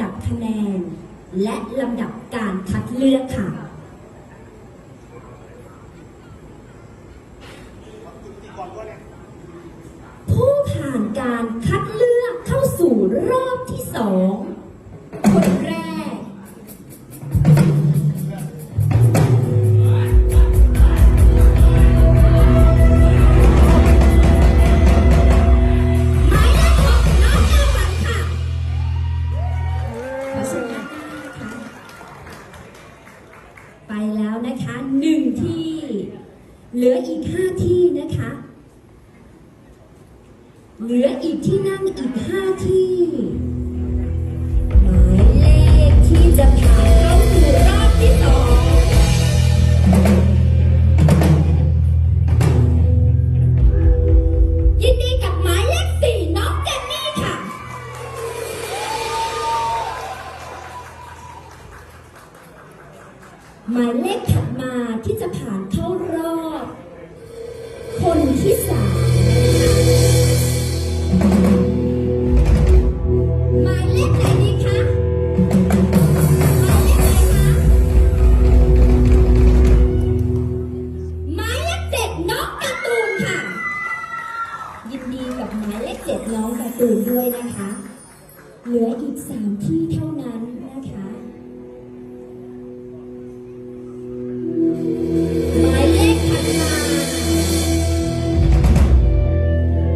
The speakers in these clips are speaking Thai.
ลำดับคะแนน และลำดับการคัดเลือกค่ะ ไปแล้วนะคะหนึ่งที่ เหลืออีกห้าที่นะคะ เหลืออีกที่นั่งอีกห้าที่ องการ์ตูนด้วยนะคะ เหลืออีกสามที่เท่านั้นนะคะหมายเลขถัดมา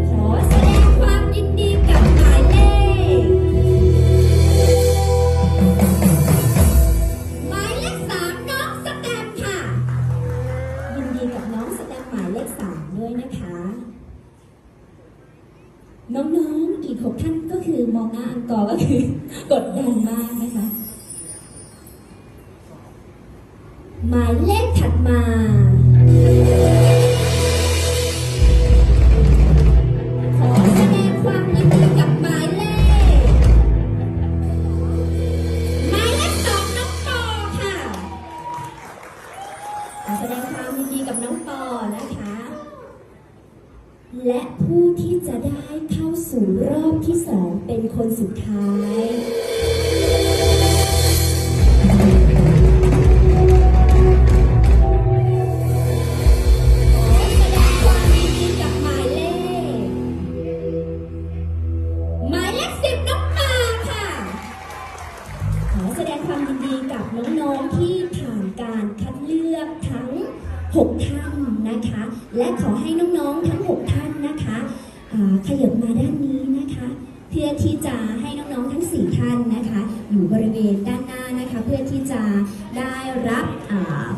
ขอแสดงความยินดีกับหมายเลขหมายเลขสามน้องสแตมป์ค่ะ ยินดีกับน้องสแตมป์หมายเลขสามด้วยนะคะ น้องๆ อีกหกท่านก็คือมองหน้าอังกอร์ก็คือกดดันมากนะคะ หมายเลขถัดมา ที่จะได้เข้าสู่รอบที่สองเป็นคนสุดท้ายขอแสดงความยินดีกับหมายเลขหมายเลขสิบน้องปาค่ะ ขอแสดงความยินดีกับน้องๆที่ผ่านการคัดเลือกทั้ง 6 ท่านนะคะ และขอให้น้องๆทั้ง 6 ท่านนะคะ ขยับมาด้านนี้นะคะ เพื่อที่จะให้น้องๆทั้ง 4 ท่านนะคะ อยู่บริเวณด้านหน้านะคะ เพื่อที่จะได้รับ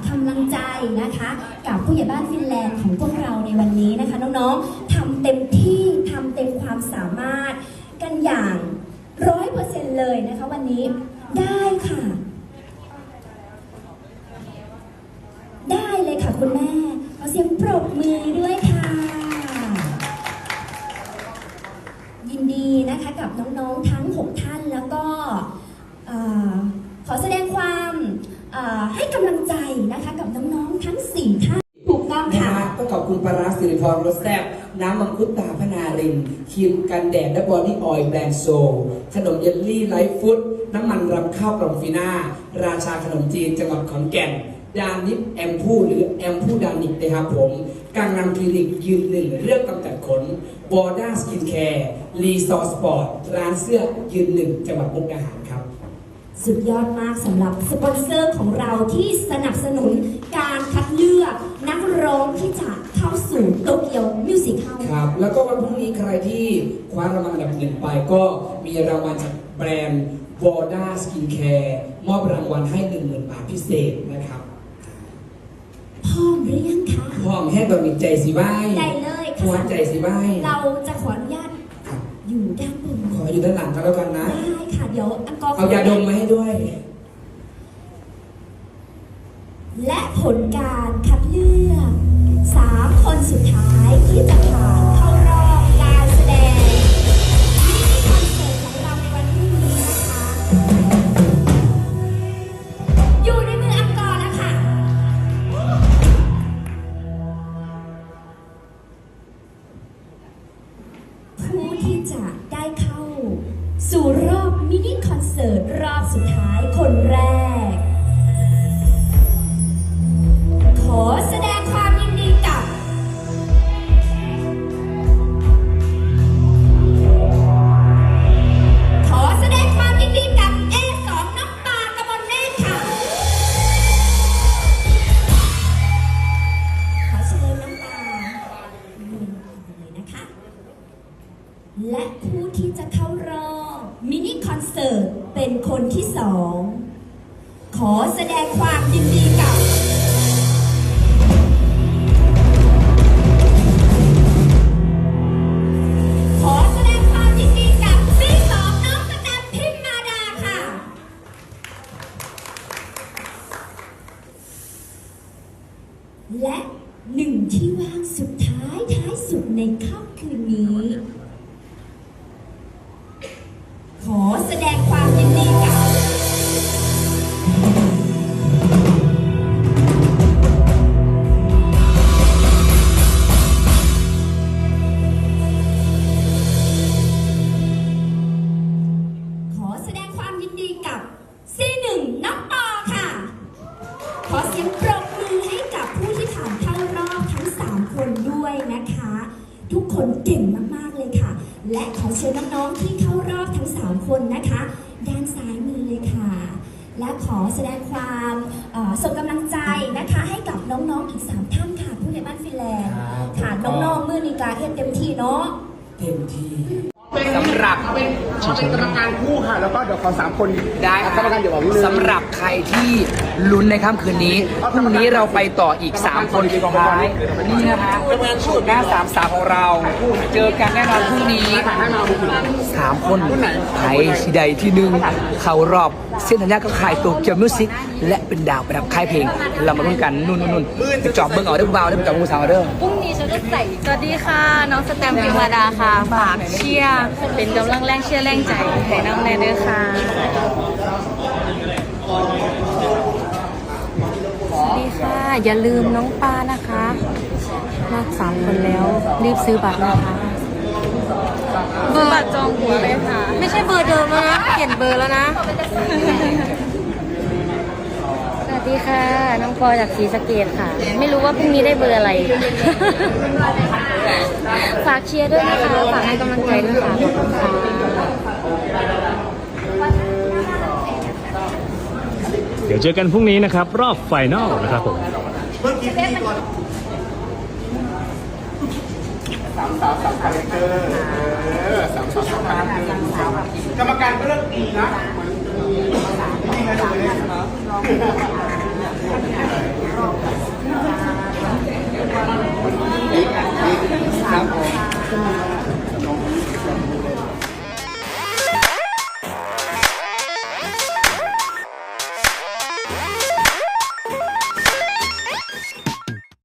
กำลังใจนะคะ กับผู้ใหญ่บ้านฟินแลนด์ของพวกเราในวันนี้นะคะ น้องๆทำเต็มที่ทำเต็มความสามารถกันอย่างร้อยเปอร์เซ็นต์เลยนะคะวันนี้ได้ค่ะ ได้เลยค่ะคุณแม่ขอเสียงปรบมือด้วยค่ะำลังใจนะคะกับน้องๆทั้ง4ท่านถูกต้องนะค่ะฮะต้องขอบคุณปลาร้าสิริพรรสแซ่บน้ำมังคุดตาพนารินครีมกันแดดและบอดี้ออยล์แบรนด์โซขนมเยลลี่ไลฟ์ฟุตน้ำมันรำข้าวกล่องฟีน่า ราชาขนมจีนจังหวัดขอนแก่น ดานิปแอมพูหรือแอมพูดานิปนะครับผมกังนำคลินิกยืนหนึ่งเรื่องกำจัดขนบอด้าสกินแคร์รีซอร์สปอร์ตร้านเสื้อยืนหนึ่งจังหวัดมุกดาหารครับ สุดยอดมากสำหรับสปอนเซอร์ของเราที่สนับสนุนการคัดเลือกนักร้องที่จะเข้าสู่โตเกียวมิวสิคเฮาครับ แล้วก็วันพรุ่งนี้ใครที่คว้ารางวัลอันดับหนึ่งไปก็มีรางวัลจากแบรนด์ v o d a Skin Care มอบรางวัลให้ 1 0,000 บาทพิเศษนะครับ พร้อมหรือยังคะพร้อมแห้งตัวมีใจสิบ้ายได้เลยหัวค่ะใจสิบ้ายเราจะขออนุญาตครับอยู่ด้านบนขออยู่ด้านหลังก็แล้วกันนะ ได้ ค่ะเดี๋ยวอังกอร์เอายาดมมาให้ด้วย และผลการคัดเลือกสามคนสุดท้ายที่จะผ่าน สุดท้ายคนแรก ขอแสดงความยินดีกับ ขอแสดงความยินดีกับ A2 น้ำปลากระมวลเนตรค่ะ ขอเชิญน้ำปลายืนเลยนะคะ และผู้ที่จะเข้ารอบ มินิคอนเสิร์ตเป็นคนที่สอง ขอแสดงความยินดีกับ นึ่งน้องปอค่ะ ขอเสียงปรบมือให้กับผู้ที่ผ่านเข้ารอบทั้ง 3 คนด้วยนะคะ ทุกคนเก่งมากๆเลยค่ะ และขอเชิญน้องๆที่เข้ารอบทั้ง 3 คนนะคะ ด้านซ้ายมือเลยค่ะ และขอแสดงความเอ่อส่งกำลังใจนะคะ ให้กับน้องๆอีก 3 ท่านค่ะผู้ใหญ่บ้านฟินแลนด์ครับค่ะน้องๆมือนีกาเฮ็ดเต็มที่เนาะเต็มที่เป็น สำหรับเขาเป็นเขาเป็นกรรมการคู่ค่ะ แล้วก็เดี๋ยวขอสามคนได้คกรรมการเดี๋ยวบอกนิดนึง สำหรับใครที่ลุ้นในค่ำคืนนี้พรุ่งนี้เราไปต่ออีก 3 คนสุดท้ายนี่นะคะสูตรหน้าสามสาวของเรา เจอกันแน่นอนพรุ่งนี้สามคนไทยที่ใดที่หนึ่งเข้ารอบเส้นธัญญาก็ขายตัวเกียวมิวสิกและเป็นดาวประดับค่ายเพลง เรามาลุ้นกันนู่นนู่นนู่นไปจอบเบิ้งเอาเด้อผู้บ่าวเด้อไปจอบผู้สาวเด้อ พรุ่งนี้ฉันจะใส่สวัสดีค่ะ น้องสแตมป์พิมมาดาค่ะ ฝากเชียร์เป็นกำลังแรงเชียร์แรงใจให้น้องแนเด้อค่ะสวัสดีค่ะ อย่าลืมน้องปานะคะมากสามคนแล้วรีบซื้อบัตรนะคะเบอร์บัตรจองหัวเลยค่ะ ไม่ใช่เบอร์เดิมแล้วนะ เปลี่ยนเบอร์แล้วนะสวัส ดีค่ะ น้องปอจากศรีสะเกดค่ะ ไม่รู้ว่าพรุ่งนี้ได้เบอร์อะไร ฝากเชียร์ด้วยนะคะ ฝากให้กำลังใจด้วยค่ะขอบคุณค่ะเดี๋ยวเจอกันพรุ่งนี้นะครับ รอบไฟนอลนะครับผมสามสาวสามคาแรคเตอร์เออสามสาวสามคาแรคเตอร์กรรมการก็เลือกดีนะดีนะดูเลย 然后。